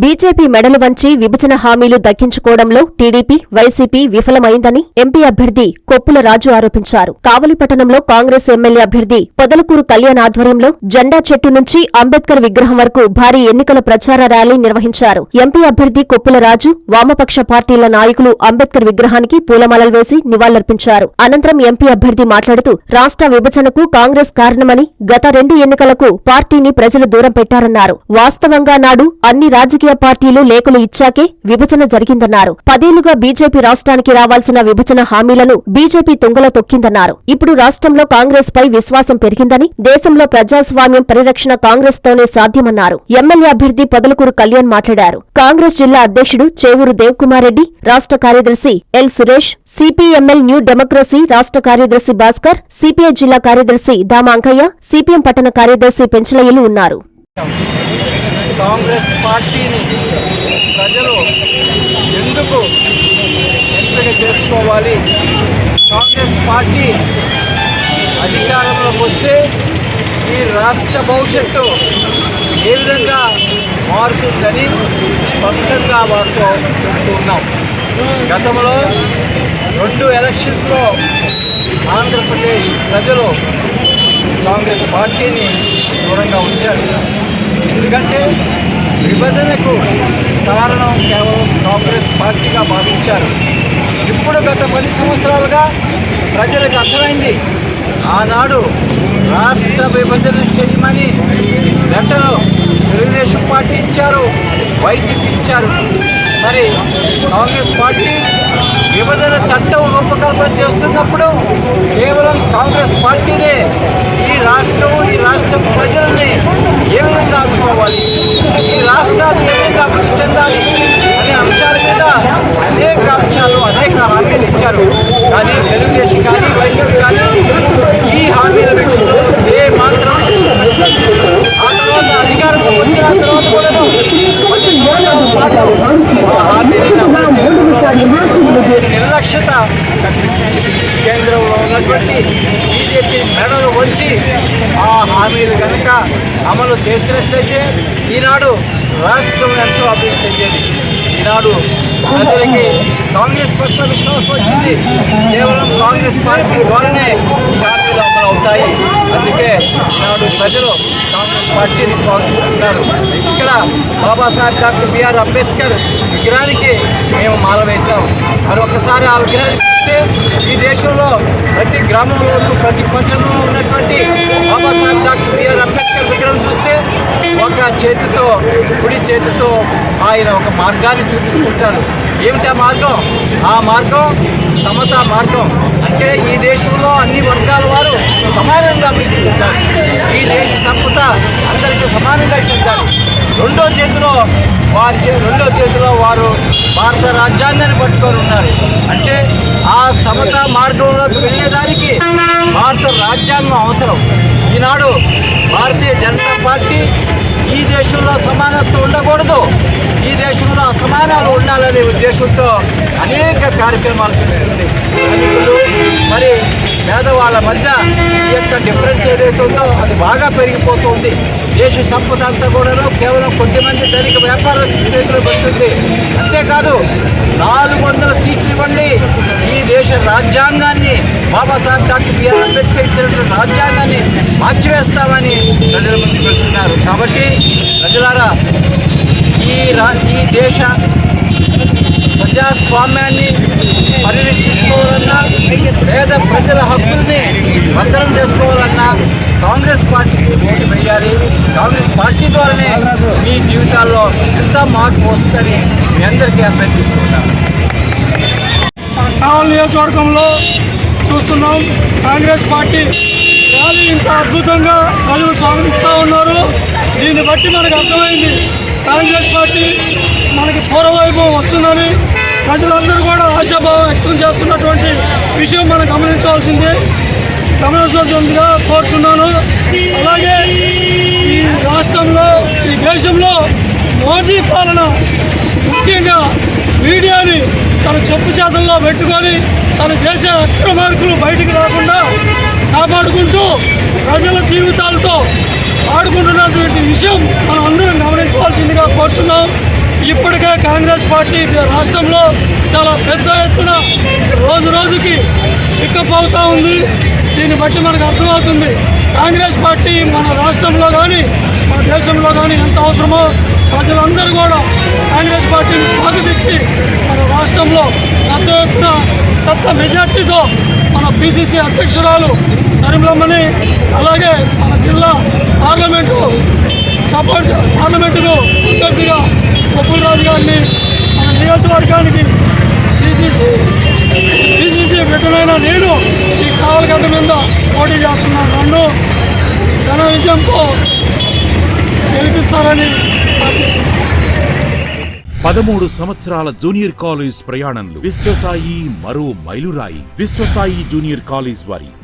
BJP మెడలు వంచి విభజన హామీలు దక్కించుకోవడంలో టీడీపీ వైసీపీ విఫలమైందని ఎంపీ అభ్యర్థి కొప్పుల రాజు ఆరోపించారు. కావలిపట్టణంలో కాంగ్రెస్ ఎమ్మెల్యే అభ్యర్థి పొదలకూరు కళ్యాణ్ ఆధ్వర్యంలో జెండా చెట్టు నుంచి అంబేద్కర్ విగ్రహం వరకు భారీ ఎన్నికల ప్రచార ర్యాలీ నిర్వహించారు. ఎంపీ అభ్యర్థి కొప్పుల రాజు వామపక్ష పార్టీల నాయకులు అంబేద్కర్ విగ్రహానికి పూలమాలలు వేసి నివాళులర్పించారు. అనంతరం ఎంపీ అభ్యర్థి మాట్లాడుతూ రాష్ట్ర విభజనకు కాంగ్రెస్ కారణమని గత రెండు ఎన్నికలకు పార్టీని ప్రజలు దూరం పెట్టారన్నారు. వాస్తవంగా నాడు అన్ని రాజకీయ పార్టీలు లేఖలు ఇచ్చాకే విభజన జరిగిందన్నారు. పదేళ్ళుగా బీజేపీ రాష్ట్రానికి రావాల్సిన విభజన హామీలను బీజేపీ తుంగలో తొక్కిందన్నారు. ఇప్పుడు రాష్ట్రంలో కాంగ్రెస్ పై విశ్వాసం పెరిగిందని దేశంలో ప్రజాస్వామ్యం పరిరక్షణ కాంగ్రెస్ తోనే సాధ్యమన్నారు. ఎమ్మెల్యే అభ్యర్థి పొదలకూరు కళ్యాణ్ మాట్లాడారు. కాంగ్రెస్ జిల్లా అధ్యక్షుడు చేవూరు దేవ్కుమార్ రెడ్డి రాష్ట్ర కార్యదర్శి L Suresh CPML new democracy రాష్ట్ర కార్యదర్శి భాస్కర్ సిపిఐ జిల్లా కార్యదర్శి దామ అంకయ్య సిపిఎం పట్టణ కార్యదర్శి పెంచలయ్యలు ఉన్నారు. కాంగ్రెస్ పార్టీని ప్రజలు ఎందుకు ఎంపిక చేసుకోవాలి? కాంగ్రెస్ పార్టీ అధికారంలోకి వస్తే ఈ రాష్ట్ర భవిష్యత్తు ఏ విధంగా మారుతుందని స్పష్టంగా వారితో చెప్తూ గతంలో రెండు ఎలక్షన్స్లో ఆంధ్రప్రదేశ్ ప్రజలు కాంగ్రెస్ పార్టీని దూరంగా ఉంచారు. ఎందుకంటే విభజనకు కారణం కేవలం కాంగ్రెస్ పార్టీగా భావించారు. ఇప్పుడు గత పది సంవత్సరాలుగా ప్రజలకు అర్థమైంది ఆనాడు రాష్ట్ర విభజన చేయమని లెటరు తెలుగుదేశం పార్టీ ఇచ్చారు వైసీపీ ఇచ్చారు. మరి కాంగ్రెస్ పార్టీ విభజన చట్టం రూపకల్పన చేస్తున్నప్పుడు కేవలం కాంగ్రెస్ పార్టీనే రాష్ట్రం ఈ రాష్ట్ర ప్రజల్ని ఏ విధంగా ఆదుకోవాలి? ఈ రాష్ట్రాన్ని ఏ విధంగా అభివృద్ధి చెందాలి అనే అంశాల మీద అనేక అంశాలు అనేక హామీలు ఇచ్చారు. కానీ తెలుగుదేశం కానీ వైసీపీ కానీ ఈ హామీల విషయంలో ఏ మాత్రం ఆ తర్వాత అధికారం వచ్చిన తర్వాత కూడా కొన్ని సంవత్సరాల పాటు నిర్లక్ష్యత కేంద్రంలో ఉన్నటువంటి మెడలు వంచి ఆ హామీలు కనుక అమలు చేసినట్లయితే ఈనాడు రాష్ట్రం ఎంతో అభివృద్ధి చెందేది. ఈనాడు ప్రజలకి కాంగ్రెస్ పట్ల విశ్వాసం వచ్చింది. కేవలం కాంగ్రెస్ పార్టీ ద్వారానే ఈ హామీలు అమలు అవుతాయి. అందుకే ఈనాడు ప్రజలు కాంగ్రెస్ పార్టీని స్వాగతిస్తున్నారు. ఇక్కడ బాబాసాహెబ్ డాక్టర్ బిఆర్ అంబేద్కర్ విగ్రహానికి మేము మాల వేశాం. మరి ఒకసారి ఆ విగ్రహాన్ని చూస్తే ఈ దేశంలో ప్రతి గ్రామంలోనూ ప్రతి పట్టణంలో ఉన్నటువంటి బాబాసాహెబ్ డాక్టర్ బిఆర్ అంబేద్కర్ విగ్రహం చూస్తే ఒక చేతితో కుడి చేతితో ఆయన ఒక మార్గాన్ని చూపిస్తుంటారు. ఏమిటి ఆ మార్గం? ఆ మార్గం సమతా మార్గం. అంటే ఈ దేశంలో అన్ని వర్గాల వారు సమానంగా అభివృద్ధి చెందారు ఈ దేశ సంపద అందరికీ సమానంగా చెందారు. రెండో చేతిలో వారి చే రెండో చేతిలో వారు భారత రాజ్యాంగాన్ని పట్టుకొని ఉన్నారు. అంటే ఆ సమత మార్గంలోకి వెళ్ళేదానికి భారత రాజ్యాంగం అవసరం. ఈనాడు భారతీయ జనతా పార్టీ ఈ దేశంలో సమానత్వం ఉండకూడదు. ఈ దేశంలో అసమానాలు ఉండాలనే ఉద్దేశంతో అనేక కార్యక్రమాలు చేస్తుంది. మరి పేదవాళ్ళ మధ్య ఈ యొక్క డిఫరెన్స్ ఏదైతే ఉందో అది బాగా పెరిగిపోతుంది. దేశ సంపద అంతా కూడా కేవలం కొద్దిమంది ధనిక వ్యాపారస్తుల చేతిలో పెడుతుంది. అంతేకాదు నాలుగు వందల సీట్లు ఇవ్వండి. ఈ దేశ రాజ్యాంగాన్ని బాబాసాహెబ్ డాక్టర్ బిఆర్ అంబేద్కర్ ఇచ్చినటువంటి రాజ్యాంగాన్ని మార్చివేస్తామని ప్రజల ముందు పెడుతున్నారు కాబట్టి ప్రజలారా ఈ రా ఈ దేశ ప్రజాస్వామ్యాన్ని పరిరక్షించుకోవాలన్నా పేద ప్రజల హక్కుల్ని భద్రం చేసుకోవాలన్నా కాంగ్రెస్ పార్టీకి ఓటు వేయాలి. కాంగ్రెస్ పార్టీ ద్వారానే మీ జీవితాల్లో ఎంత మార్పు వస్తుందని మీ అందరికీ అభ్యర్థిస్తున్నాను. కావల్ నియోజకవర్గంలో చూస్తున్నాం కాంగ్రెస్ పార్టీ ర్యాలీ ఇంత అద్భుతంగా ప్రజలు స్వాగతిస్తూ ఉన్నారు. దీన్ని బట్టి మనకు అర్థమైంది కాంగ్రెస్ పార్టీ మనకి పూర్వవైభవం వస్తుందని ప్రజలందరూ కూడా ఆశాభావం వ్యక్తం చేస్తున్నటువంటి విషయం మనం గమనించవలసిందే. గమనించవలసిందిగా కోరుతున్నాను అలాగే ఈ రాష్ట్రంలో ఈ దేశంలో మోదీ పాలన ముఖ్యంగా మీడియాని తన చెప్పు చేతల్లో పెట్టుకొని తను చేసే అక్రమార్కులు బయటికి రాకుండా కాపాడుకుంటూ ప్రజల జీవితాలతో ఆడుకుంటున్నటువంటి విషయం మనం అందరం గమనించవలసిందిగా కోరుతున్నాం ఇప్పటికే కాంగ్రెస్ పార్టీ రాష్ట్రంలో చాలా పెద్ద ఎత్తున రోజు రోజుకి పికప్ ఉంది. దీన్ని బట్టి మనకు అర్థమవుతుంది కాంగ్రెస్ పార్టీ మన రాష్ట్రంలో కానీ మన దేశంలో కానీ ఎంత అవసరమో ప్రజలందరూ కూడా కాంగ్రెస్ పార్టీని స్వాగతించి మన రాష్ట్రంలో పెద్ద ఎత్తున పెద్ద మెజార్టీతో మన పిసిసి అధ్యక్షురాలు సరిమలమ్మని అలాగే మన జిల్లా పార్లమెంటు సపోర్ట్ పార్లమెంటుకు అభ్యర్థిగా బొబ్బుల్ రాజు గారిని మన నియోజకవర్గానికి పిసిసి పిసిసి పెట్టమైన నేను ఈ కావలగడ్డ మీద పోటీ చేస్తున్నాను. నన్ను ఘన విజయంతో గెలిపిస్తారని పదమూడు సంవత్సరాల జూనియర్ కాలేజ్ ప్రయాణంలో విశ్వసాయి మరో మైలురాయి. విశ్వసాయి జూనియర్ కాలేజ్ వారి